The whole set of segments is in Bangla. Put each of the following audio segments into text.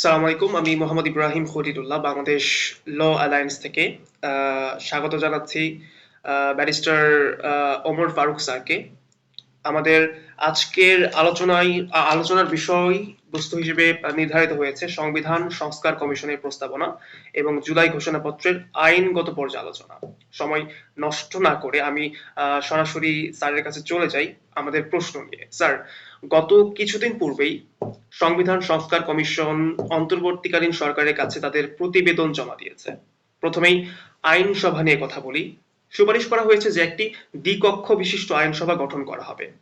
সালাম আলাইকুম আমি মোহাম্মদ ইব্রাহিম খলিলুল্লাহ বাংলাদেশ ল অ্যালায়েন্স থেকে। স্বাগত জানাচ্ছি ব্যারিস্টার ওমর ফারুক স্যারকে। আমাদের আজকের আলোচনায় আলোচনার বিষয় বস্তু হিসেবে নির্ধারিত হয়েছে সংবিধান সংস্কার কমিশনের প্রস্তাবনা এবং জুলাই ঘোষণাপত্রের আইনগত পর্যালোচনা। সময় নষ্ট না করে আমি আহ, সরাসরি স্যারের কাছে চলে যাই আমাদের প্রশ্ন নিয়ে। স্যার গত কিছুদিন পূর্বেই সংবিধান সংস্কার কমিশন অন্তর্বর্তীকালীন সরকারের কাছে তাদের প্রতিবেদন জমা দিয়েছে। প্রথমেই আইনসভা নিয়ে কথা বলি। সুপারিশ করা হয়েছে যে একটি দ্বিকক্ষ বিশিষ্ট আইনসভা গঠন করা হবে।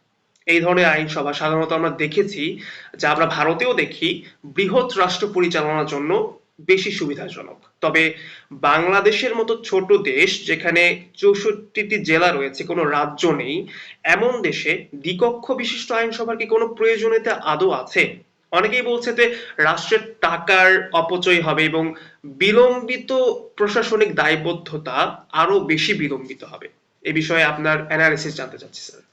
এই ধরনের আইনসভা সাধারণত আমরা দেখেছি যা আমরা ভারতেও দেখি বৃহৎ রাষ্ট্র পরিচালনার জন্য বেশি সুবিধাজনক। তবে বাংলাদেশের মতো ছোট দেশ যেখানে চৌষট্টিটি জেলা রয়েছে, কোনো রাজ্য নেই, এমন দেশে দ্বিকক্ষ বিশিষ্ট আইনসভার কি কোনো প্রয়োজনীয়তা আদৌ আছে? অনেকেই বলছে যে রাষ্ট্রের টাকার অপচয় হবে এবং বিলম্বিত প্রশাসনিক দায়বদ্ধতা আরও বেশি বিলম্বিত হবে। এ বিষয়ে আপনার অ্যানালিসিস জানতে চাচ্ছি স্যার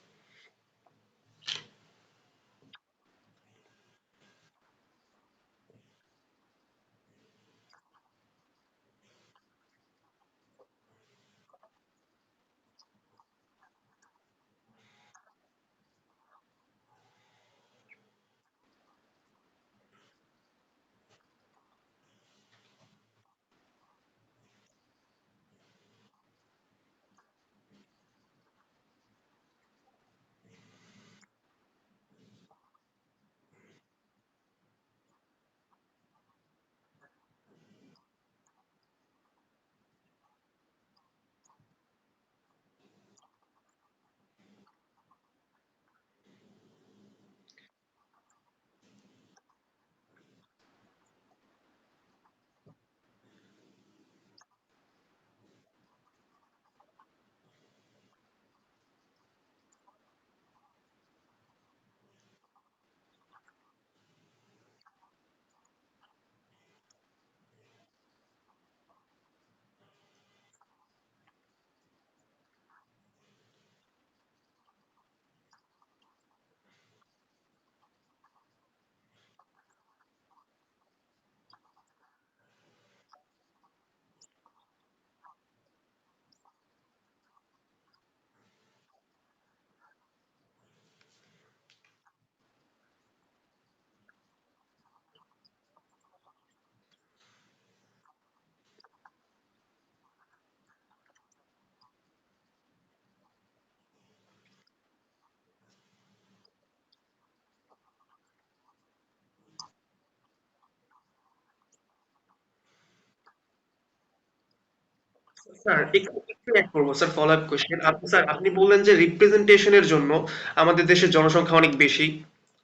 আপনি বললেন যে রিপ্রেজেন্টেশনের জন্য আমাদের দেশের জনসংখ্যা অনেক বেশি।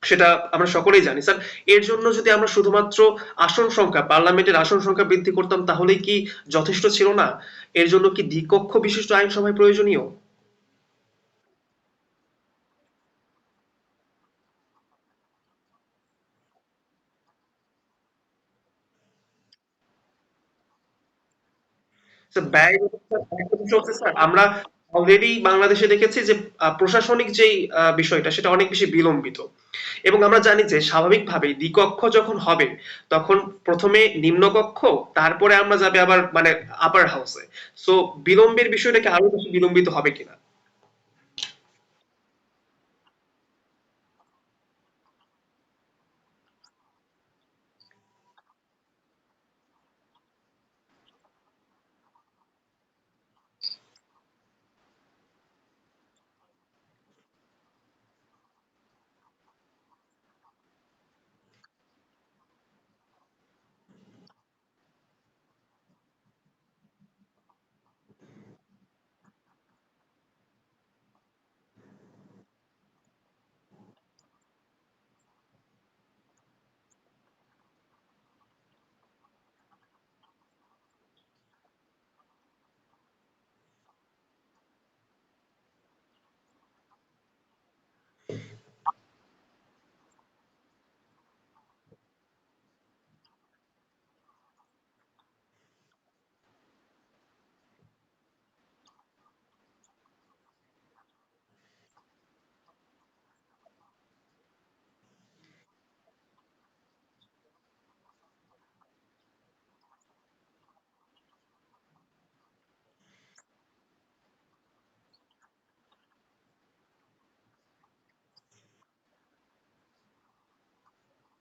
সেটা আমরা সকলেই জানি স্যার এর জন্য যদি আমরা শুধুমাত্র আসন সংখ্যা, পার্লামেন্টের আসন সংখ্যা বৃদ্ধি করতাম, তাহলেই কি যথেষ্ট ছিল না? এর জন্য কি দ্বিকক্ষ বিশিষ্ট আইনসভায় প্রয়োজনীয়? আমরা অলরেডি বাংলাদেশে দেখেছি যে প্রশাসনিক যেই বিষয়টা, সেটা অনেক বেশি বিলম্বিত। এবং আমরা জানি যে স্বাভাবিকভাবেই দ্বিকক্ষ যখন হবে, তখন প্রথমে নিম্নকক্ষ, তারপরে আমরা যাবে আবার মানে আপার হাউসে সো বিলম্বের বিষয়টাকে আরও বেশি বিলম্বিত হবে কিনা।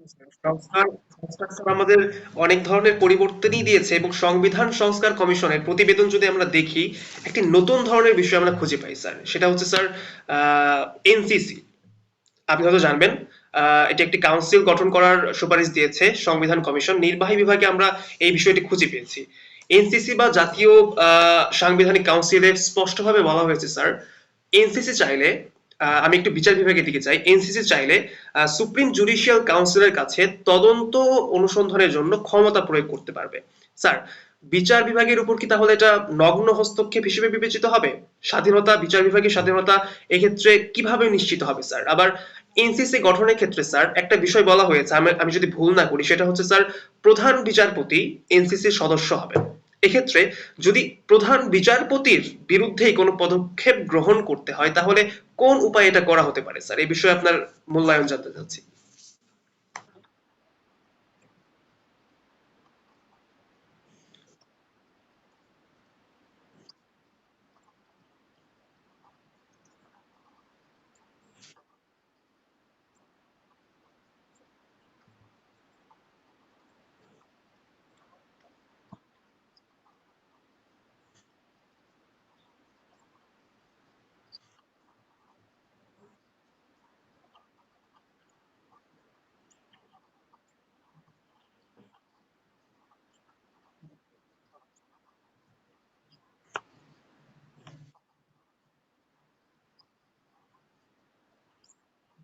সংস্কার সংস্কার স্যার আমাদের অনেক ধরনের পরিবর্তনই দিয়েছে এবং সংবিধান সংস্কার কমিশনের প্রতিবেদন যদি আমরা দেখি, একটি নতুন ধরনের বিষয় আমরা খুঁজে পাই, স্যার। সেটা হচ্ছে, স্যার এনসিসি আপনি হয়তো জানবেন এটি একটি কাউন্সিল গঠন করার সুপারিশ দিয়েছে সংবিধান কমিশন। নির্বাহী বিভাগে আমরা এই বিষয়টি খুঁজে পেয়েছি। এনসিসি বা জাতীয় সাংবিধানিক কাউন্সিলে স্পষ্টভাবে বলা হয়েছে, স্যার এনসিসি চাইলে আমি একটু বিচার বিভাগের দিকে চাই এনসিসি চাইলে সুপ্রিম জুডিশিয়াল কাউন্সিলের কাছে তদন্ত অনুসন্ধানের জন্য ক্ষমতা প্রয়োগ করতে পারবে। স্যার, বিচার বিভাগের উপর কি তাহলে এটা নগ্ন হস্তক্ষেপ হিসেবে বিবেচিত হবে? স্বাধীনতা, বিচার বিভাগের স্বাধীনতা এক্ষেত্রে কীভাবে নিশ্চিত হবে, স্যার? আবার এনসিসি গঠনের ক্ষেত্রে, স্যার, একটা বিষয় বলা হয়েছে আমি যদি ভুল না করি, সেটা হচ্ছে, স্যার, প্রধান বিচারপতি এনসিসির সদস্য হবেন। এক্ষেত্রে যদি প্রধান বিচারপতির বিরুদ্ধেই কোনো পদক্ষেপ গ্রহণ করতে হয়, তাহলে কোন উপায়ে এটা করা হতে পারে? স্যার, এই বিষয়ে আপনার মূল্যায়ন জানতে চাচ্ছি।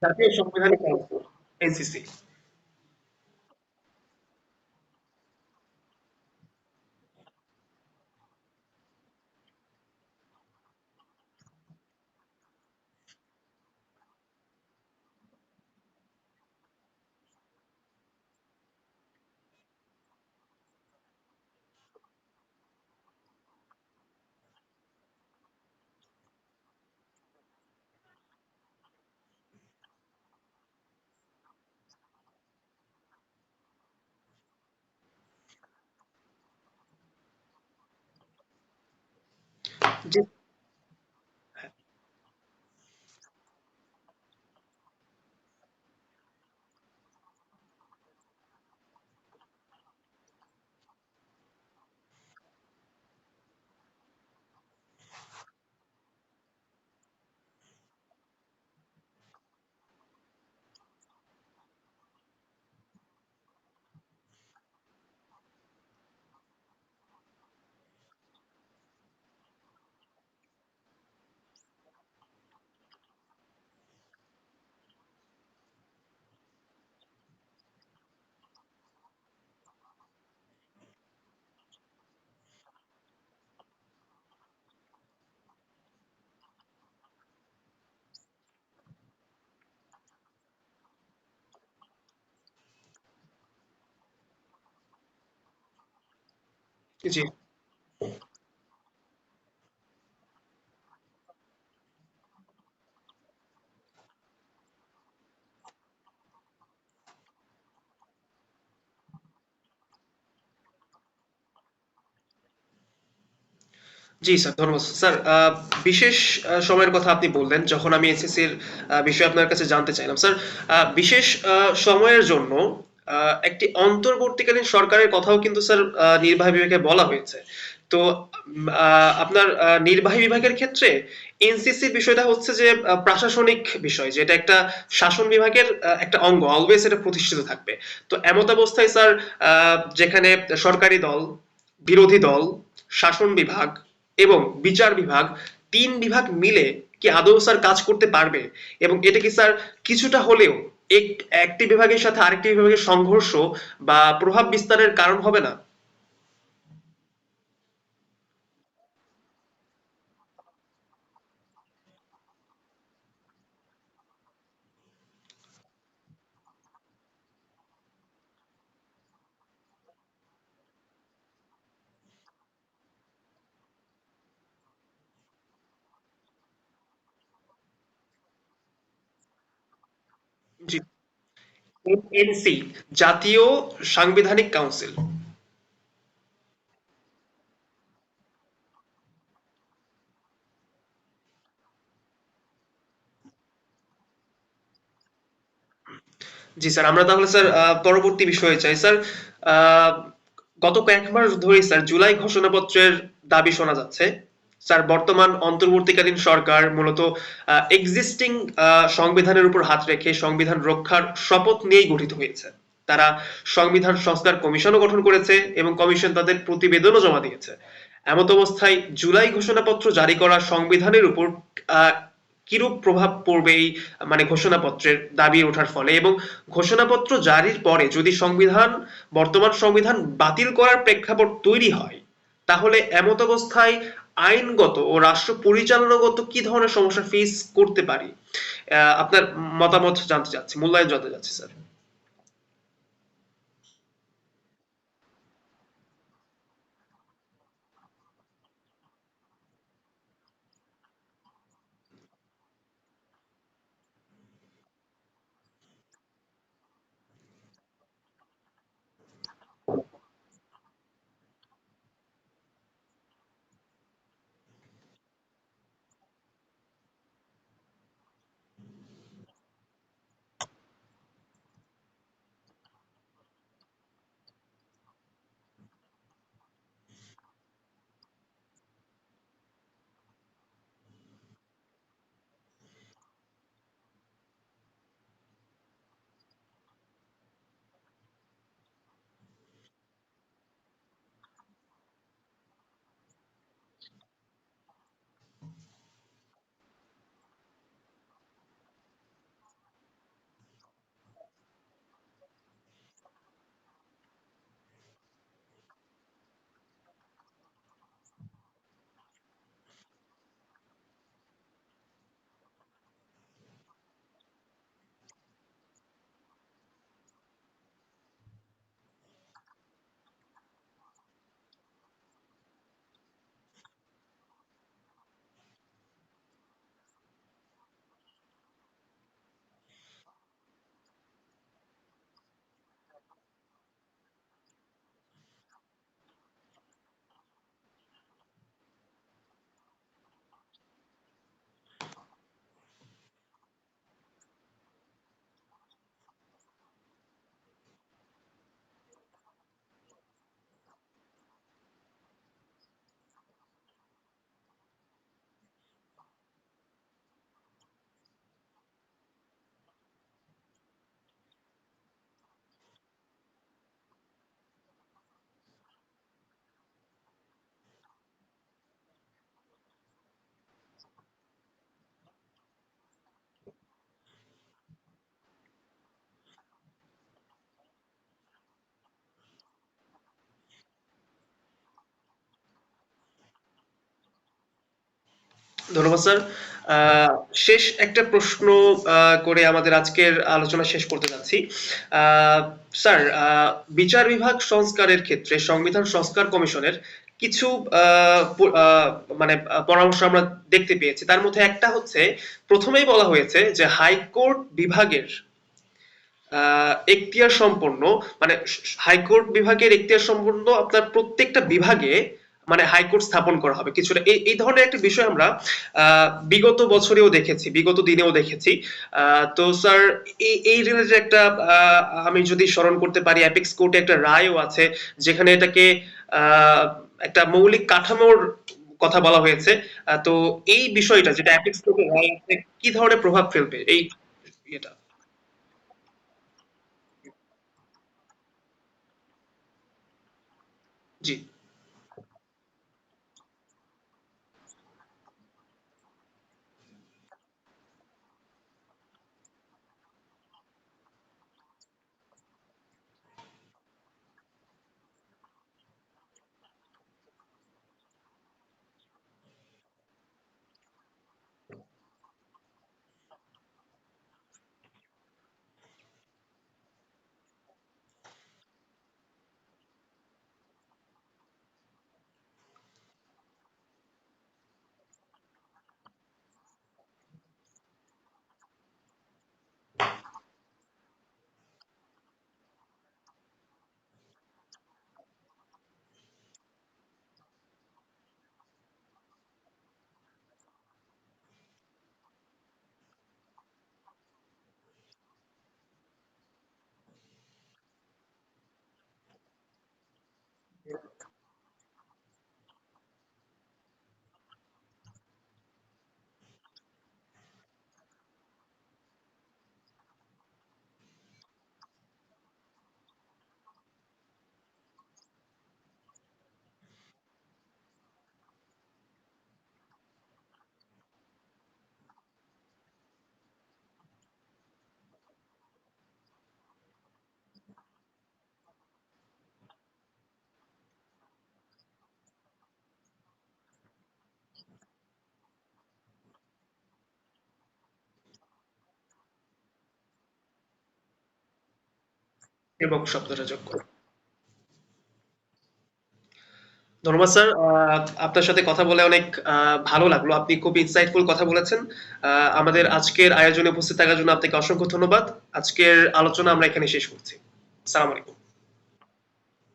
জাতীয় সাংবিধানিক কাউন্সিল এনসিসি যে জি। জি স্যার ধন্যবাদ। স্যার আহ, বিশেষ আহ, সময়ের কথা আপনি বললেন যখন আমি এসএসসির বিষয়ে আপনার কাছে জানতে চাইলাম। স্যার আহ, বিশেষ আহ, সময়ের জন্য একটি অন্তর্বর্তীকালীন সরকারের কথাও কিন্তু স্যার নির্বাহী বিভাগে বলা হয়েছে। তো আপনার নির্বাহী বিভাগের ক্ষেত্রে এনসিসি বিষয়টা হচ্ছে যে প্রশাসনিক বিষয়, যেটা একটা শাসন বিভাগের একটা অঙ্গ অলওয়েজ এটা প্রতিষ্ঠিত থাকবে। তো এমত অবস্থায় স্যার যেখানে সরকারি দল, বিরোধী দল, শাসন বিভাগ এবং বিচার বিভাগ তিন বিভাগ মিলে কি আদৌ স্যার কাজ করতে পারবে? এবং এটা কি স্যার কিছুটা হলেও একটি বিভাগের সাথে আরেকটি বিভাগের সংঘর্ষ বা প্রভাব বিস্তারের কারণ হবে না? জি। এনসি জাতীয় সাংবিধানিক কাউন্সিল। জি স্যার, আমরা তাহলে স্যার পরবর্তী বিষয়ে চাই। স্যার গত কয়েক মাস ধরে স্যার, জুলাই ঘোষণাপত্রের দাবি শোনা যাচ্ছে। স্যার, বর্তমান অন্তর্বর্তীকালীন সরকার মূলত এক্সিস্টিং সংবিধানের উপর হাত রেখে সংবিধান রক্ষার শপথ নিয়েই গঠিত হয়েছে। তারা সংবিধান সংস্কার কমিশনও গঠন করেছে এবং কমিশন তাদের প্রতিবেদনও জমা দিয়েছে। এমত অবস্থায় জুলাই ঘোষণাপত্র জারি করা সংবিধানের উপর কিরূপ প্রভাব পড়বে এই মানে ঘোষণাপত্রের দাবি ওঠার ফলে? এবং ঘোষণাপত্র জারির পরে যদি সংবিধান, বর্তমান সংবিধান বাতিল করার প্রেক্ষাপট তৈরি হয়, তাহলে এমত অবস্থায় আইনগত ও রাষ্ট্র পরিচালনাগত কি ধরনের সমস্যা ফেস করতে পারি? আপনার মতামত জানতে চাচ্ছি, মূল্যায়ন জানতে চাচ্ছি স্যার ধন্যবাদ, স্যার। শেষ একটা প্রশ্ন করে আমাদের আজকের আলোচনা শেষ করতে যাচ্ছি। স্যার বিচার বিভাগ সংস্কারের ক্ষেত্রে সংবিধান সংস্কার কমিশনের কিছু মানে পরামর্শ আমরা দেখতে পেয়েছি। তার মধ্যে একটা হচ্ছে, প্রথমেই বলা হয়েছে যে হাইকোর্ট বিভাগের এখতিয়ার সম্পন্ন মানে হাইকোর্ট বিভাগের এখতিয়ার সম্পন্ন আপনার প্রত্যেকটা বিভাগে মানে হাইকোর্ট স্থাপন করা হবে। কিছুটা এই এই ধরনের একটা বিষয় আমরা বিগত বছরেও দেখেছি, বিগত দিনেও দেখেছি। তো স্যার এই এই রিলেটেড একটা আমি যদি স্মরণ করতে পারি অ্যাপেক্স কোর্টে একটা রায়ও আছে, যেখানে এটাকে একটা মৌলিক কাঠামোর কথা বলা হয়েছে। তো এই বিষয়টা, যেটা অ্যাপেক্স কোর্টের রায় আছে, কি ধরনের প্রভাব ফেলবে? এই এটা জি। এবং শব্দটা যোগ করুন ধন্যবাদ স্যার আপনার সাথে কথা বলে অনেক ভালো লাগল। আপনি খুব ইনসাইটফুল কথা বলেছেন। আমাদের আজকের আয়োজনে উপস্থিত থাকার জন্য আপনাকে অসংখ্য ধন্যবাদ। আজকের আলোচনা আমরা এখানে শেষ করছি। সালাম আলাইকুম।